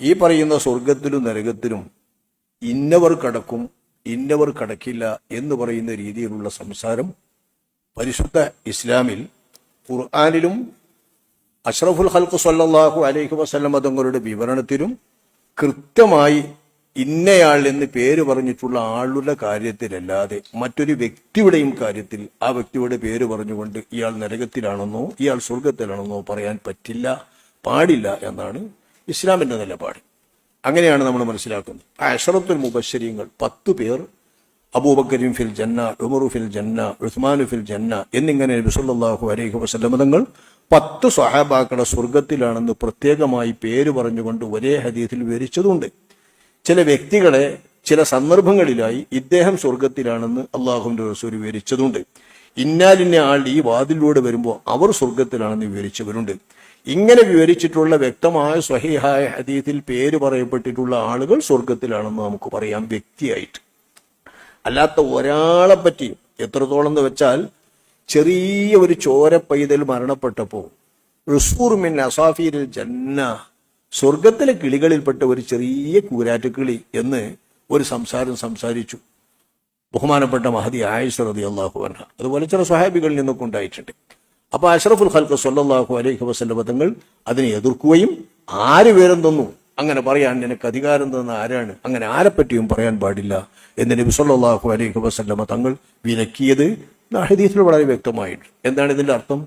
ഈ പറയുന്ന സ്വർഗത്തിലും നരകത്തിലും ഇന്നവർ കടക്കും ഇന്നവർ കടക്കില്ല എന്ന് പറയുന്ന രീതിയിലുള്ള സംസാരം പരിശുദ്ധ ഇസ്ലാമിൽ ഖുർആാനിലും അഷ്റഫുൽ ഹൽക്ക് സല്ലാഹു അലൈഹി വസ്ലം തങ്ങളുടെ വിവരണത്തിലും കൃത്യമായി ഇന്നയാൾ എന്ന് പേര് പറഞ്ഞിട്ടുള്ള ആളുടെ കാര്യത്തിലല്ലാതെ മറ്റൊരു വ്യക്തിയുടെയും കാര്യത്തിൽ ആ വ്യക്തിയുടെ പേര് പറഞ്ഞുകൊണ്ട് ഇയാൾ നരകത്തിലാണെന്നോ ഇയാൾ സ്വർഗത്തിലാണെന്നോ പറയാൻ പറ്റില്ല പാടില്ല എന്നാണ് ഇസ്ലാമിന്റെ നിലപാട്. അങ്ങനെയാണ് നമ്മൾ മനസ്സിലാക്കുന്നത്. അഷറത്തുൽ മുബശ്ശരിയങ്ങൾ പത്തു പേർ അബൂബക്കരീം ഫിൽ ജന്ന ഉമറു ഫിൽ ജന്ന ഉസ്മാനു ഫിൽ ജന്ന എന്നിങ്ങനെ നബി സല്ലല്ലാഹു അലൈഹി വസല്ലം തങ്ങൾ പത്ത് സ്വഹാബാക്കളെ സ്വർഗത്തിലാണെന്ന് പ്രത്യേകമായി പേര് പറഞ്ഞുകൊണ്ട് ഒരേ ഹദീസിൽ വിവരിച്ചതുണ്ട്. ചില വ്യക്തികളെ ചില സന്ദർഭങ്ങളിലായി ഇദ്ദേഹം സ്വർഗത്തിലാണെന്ന് അള്ളാഹുവിന്റെ റസൂൽ വിവരിച്ചതുണ്ട്. ഇന്നാലിന്ന ആൾ ഈ വാതിലൂടെ വരുമ്പോൾ അവർ സ്വർഗത്തിലാണെന്ന് വിവരിച്ചവരുണ്ട്. ഇങ്ങനെ വിവരിച്ചിട്ടുള്ള വ്യക്തമായ സ്വഹിഹായ ഹദീത്തിൽ പേര് പറയപ്പെട്ടിട്ടുള്ള ആളുകൾ സ്വർഗത്തിലാണെന്ന് നമുക്ക് പറയാം വ്യക്തിയായിട്ട്. അല്ലാത്ത ഒരാളെ പറ്റി എത്രത്തോളം എന്ന് വെച്ചാൽ ചെറിയ ഒരു ചോര പൈതൽ മരണപ്പെട്ടപ്പോൾ റുസൂർ മിൻ അസാഫീരിൽ ജന്ന സ്വർഗത്തിലെ കിളികളിൽപ്പെട്ട ഒരു ചെറിയ കൂരാറ്റുകിളി എന്ന് ഒരു സംസാരം സംസാരിച്ചു. ബഹുമാനപ്പെട്ട മഹതി ആയിഷ റതി അള്ളാഹു അൻഹ. അതുപോലെ ചില സ്വഹാബികളിൽ നിന്നൊക്കെ ഉണ്ടായിട്ടുണ്ട്. അപ്പൊ അഷ്റഫുൽ ഖൽക്ക് സല്ലല്ലാഹു അലൈഹി വസല്ലമ തങ്ങൾ അതിനെ എതിർക്കുകയും ആര് വിവരം തന്നു? അങ്ങനെ പറയാൻ നിനക്ക് അധികാരം തന്ന ആരാണ്? അങ്ങനെ ആരെപ്പറ്റിയും പറയാൻ പാടില്ല എന്ന് നബി സല്ലല്ലാഹു അലൈഹി വസല്ലമ തങ്ങൾ വിലക്കിയത് ഹദീസിൽ വളരെ വ്യക്തമായിട്ട് എന്താണ് ഇതിന്റെ അർത്ഥം?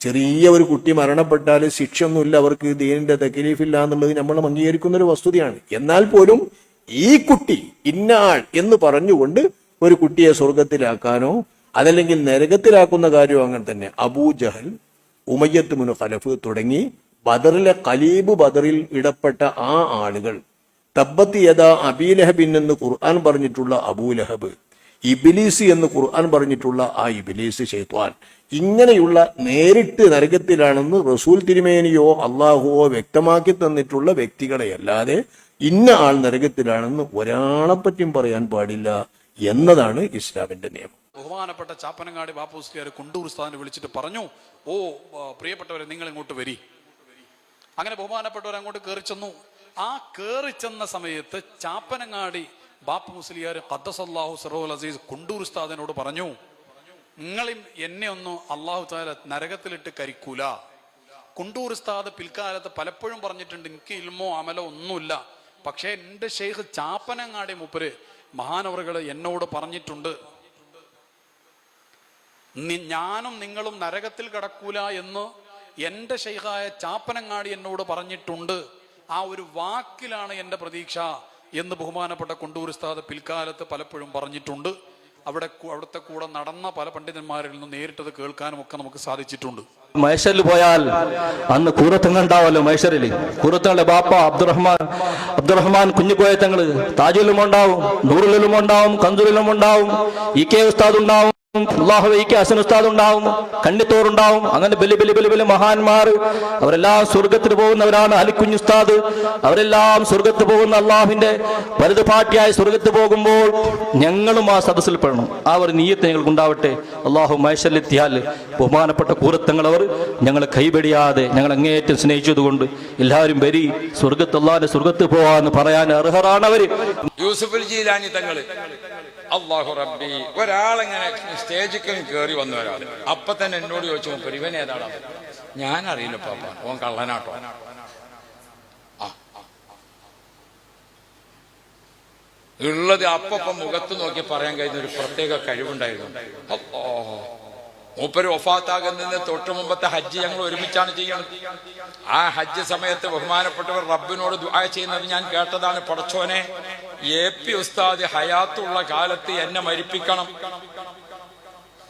ചെറിയ ഒരു കുട്ടി മരണപ്പെട്ടാൽ ശിക്ഷയൊന്നുമില്ല അവർക്ക് ദീനിന്റെ തക്കലീഫില്ല എന്നുള്ളത് നമ്മൾ അംഗീകരിക്കുന്ന ഒരു വസ്തുതയാണ്. എന്നാൽ പോലും ഈ കുട്ടി ഇന്നാൾ എന്ന് പറഞ്ഞുകൊണ്ട് ഒരു കുട്ടിയെ സ്വർഗത്തിലാക്കാനോ അതല്ലെങ്കിൽ നരകത്തിലാക്കുന്ന കാര്യവും അങ്ങനെ തന്നെ. അബൂ ജഹൽ ഉമയ്യത്ത് മുനു ഖലഫ് തുടങ്ങി ബദറിലെ കലീബ് ബദറിൽ ഇടപെട്ട ആ ആളുകൾ. തബ്ബത്ത് യഥാ അബീലഹബിൻ എന്ന് ഖുർആൻ പറഞ്ഞിട്ടുള്ള അബൂലഹബ് ഇബിലീസ് എന്ന് ഖുർആൻ പറഞ്ഞിട്ടുള്ള ആ ഇബിലീസ് ഷെയ്ത്വാൻ ഇങ്ങനെയുള്ള നേരിട്ട് നരകത്തിലാണെന്ന് റസൂൽ തിരുമേനിയോ അള്ളാഹുവോ വ്യക്തമാക്കി തന്നിട്ടുള്ള വ്യക്തികളെ അല്ലാതെ ഇന്ന ആൾ നരകത്തിലാണെന്ന് ഒരാളെപ്പറ്റിയും പറയാൻ പാടില്ല എന്നതാണ് ഇസ്ലാമിന്റെ നിയമം. ബഹുമാനപ്പെട്ട ചാപ്പനങ്ങാടി ബാപ്പുസ്ലിയാർ കുണ്ടൂർ സ്ഥാനം വിളിച്ചിട്ട് പറഞ്ഞു ഓ പ്രിയപ്പെട്ടവരെ നിങ്ങൾ ഇങ്ങോട്ട് വരി. അങ്ങനെ ബഹുമാനപ്പെട്ടവർ അങ്ങോട്ട് കയറി ചെന്നു. ആ കയറി ചെന്ന സമയത്ത് ചാപ്പനങ്ങാടി ബാപ്പു മുസ്ലിയാർ ഖദ്ദസല്ലാഹു സറോൽ അസീസ് കുണ്ടൂർ ഉസ്താദിനോട് പറഞ്ഞു നിങ്ങളും എന്നെ ഒന്നും അള്ളാഹു താല നരകത്തിലിട്ട് കരിക്കൂല. കുണ്ടൂർ ഉസ്താദ് പിൽക്കാലത്ത് പലപ്പോഴും പറഞ്ഞിട്ടുണ്ട് എനിക്ക് ഇൽമോ അമലോ ഒന്നുമില്ല. പക്ഷേ എന്റെ ഷെയ്ഖ് ചാപ്പനങ്ങാടി മൂപ്പര് മഹാനവറുകൾ എന്നോട് പറഞ്ഞിട്ടുണ്ട്. ഞാനും നിങ്ങളും നരകത്തിൽ കടക്കൂല എന്ന് എന്റെ ശൈഖായ ചാപ്പനങ്ങാടി എന്നോട് പറഞ്ഞിട്ടുണ്ട്. ആ ഒരു വാക്കിലാണ് എന്റെ പ്രതീക്ഷ എന്ന് ബഹുമാനപ്പെട്ട കൊണ്ടൂർ ഉസ്താദ് പിൽക്കാലത്ത് പലപ്പോഴും പറഞ്ഞിട്ടുണ്ട്. അവിടെ അവിടുത്തെ കൂടെ നടന്ന പല പണ്ഡിതന്മാരിൽ നിന്ന് നേരിട്ടത് കേൾക്കാനും ഒക്കെ നമുക്ക് സാധിച്ചിട്ടുണ്ട്. മഹേശ്വരിൽ പോയാൽ അന്ന് കൂറത്തങ്ങൾ ഉണ്ടാവല്ലോ മഹേശ്വരിൽ. കൂറത്തങ്ങളുടെ ബാപ്പ അബ്ദുറഹ്മാൻ അബ്ദുറഹ്മാൻ കുഞ്ഞുകോയത്തങ്ങൾ താജുലും ഉണ്ടാവും നൂറിലും ഉണ്ടാവും കന്തുലിലും ഉണ്ടാവും ഇ കെ ഉസ്താദ് ഉണ്ടാവും. അള്ളാഹു ഇ കെ ഹസൻ ഉസ്താദ് ഉണ്ടാവും കണ്ണിത്തോറുണ്ടാവും അങ്ങനെ ബലി ബലി ബലി ബലി മഹാന്മാർ അവരെല്ലാം സ്വർഗത്തിൽ പോകുന്നവരാണ് അലിക്കുഞ്ഞ് ഉസ്താദ് അവരെല്ലാം സ്വർഗത്ത് പോകുന്ന അള്ളാഹുവിന്റെ വലുത് പാട്ടിയായി സ്വർഗത്ത് പോകുമ്പോൾ ഞങ്ങളും ആ സദസ്സിൽ പെടണം. ആ ഒരു നീയത്ത് ഞങ്ങൾക്ക് ഉണ്ടാവട്ടെ. അള്ളാഹു മൈശല്യത്തിയാൽ ബഹുമാനപ്പെട്ട കൂറത്തങ്ങൾ അവർ ഞങ്ങളെ കൈപിടിയാതെ ഞങ്ങൾ അങ്ങേയറ്റം സ്നേഹിച്ചതുകൊണ്ട് എല്ലാവരും വരി സ്വർഗത്ത് അള്ളാഹിന്റെ സ്വർഗത്ത് പോവാന്ന് പറയാൻ അർഹരാണ് അവർ യൂസുഫുൽ ജീലാനി തങ്ങൾ. അള്ളാഹു റബ്ബി ഒരാളെങ്ങനെ സ്റ്റേജിൽ കയറി വന്ന ഒരാൾ അപ്പൊ തന്നെ എന്നോട് ചോദിച്ചു മൂപ്പര് ഇവൻ ഏതാണ് ഞാൻ അറിയില്ല പാപ്പ ഓൻ കള്ളനാട്ടോ. ഉള്ളത് അപ്പൊ മുഖത്ത് നോക്കി പറയാൻ കഴിയുന്ന ഒരു പ്രത്യേക കഴിവുണ്ടായിരുന്നു. മൂപ്പര് ഒഫാത്താകുന്നതിന് തൊട്ട് മുമ്പത്തെ ഹജ്ജ് ഞങ്ങൾ ഒരുമിച്ചാണ് ചെയ്യുന്നത് ആ ഹജ്ജ് സമയത്ത് ബഹുമാനപ്പെട്ടവർ റബ്ബിനോട് ദുആ ചെയ്യുന്നത് ഞാൻ കേട്ടതാണ് പടച്ചോനെ എ പി ഉസ്താദ് ഹയാത്തുള്ള കാലത്ത് എന്നെ മരിപ്പിക്കണം.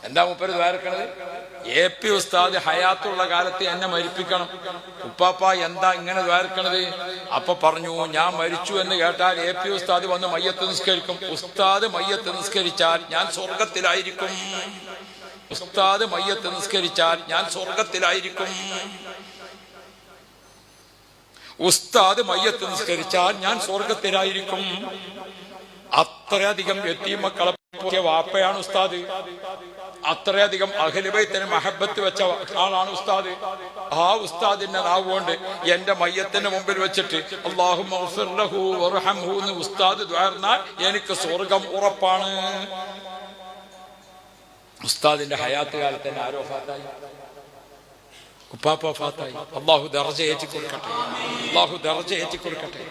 എന്താ മുപ്പര് ദ്വാരക്കണത് എ പി ഉസ്താദ് ഹയാത്തുള്ള കാലത്ത് എന്നെ മരിപ്പിക്കണം. ഉപ്പാപ്പ എന്താ ഇങ്ങനെ ദ്വാരക്കണത് അപ്പൊ പറഞ്ഞു ഞാൻ മരിച്ചു എന്ന് കേട്ടാൽ എ പി ഉസ്താദ് വന്ന് മയ്യത്ത് നിസ്കരിക്കും. ഉസ്താദ് മയ്യത്ത് നിസ്കരിച്ചാൽ ഞാൻ സ്വർഗത്തിലായിരിക്കും ഉസ്താദ് മയ്യത്ത് നിസ്കരിച്ചാൽ ഞാൻ സ്വർഗത്തിലായിരിക്കും ഉസ്താദ് മയ്യത്ത് നിസ്കരിച്ചാൽ ഞാൻ സ്വർഗത്തിലായിരിക്കും. അത്രയധികം എത്തിമക്കളെ മക്കളെ വാപ്പയാണ് ഉസ്താദ്. അത്രയധികം അഖിലുബൈത്തിന് മഹബത്ത് വെച്ച ആളാണ് ഉസ്താദ്. ആ ഉസ്താദിന്റെ നാവുകൊണ്ട് എന്റെ മയ്യത്തിന്റെ മുമ്പിൽ വെച്ചിട്ട് അള്ളാഹു എന്ന് ഉസ്താദ് ദ്വാർന്നാൽ എനിക്ക് സ്വർഗം ഉറപ്പാണ്. ഉസ്താദിന്റെ ഹയാത്ത് കാലത്ത് തന്നെ ഉപ്പാപ്പ ഫാത്തായി. അള്ളാഹു ദർജ ഏറ്റി കൊടുക്കട്ടെ അള്ളാഹു ദർജ ഏറ്റി കൊടുക്കട്ടെ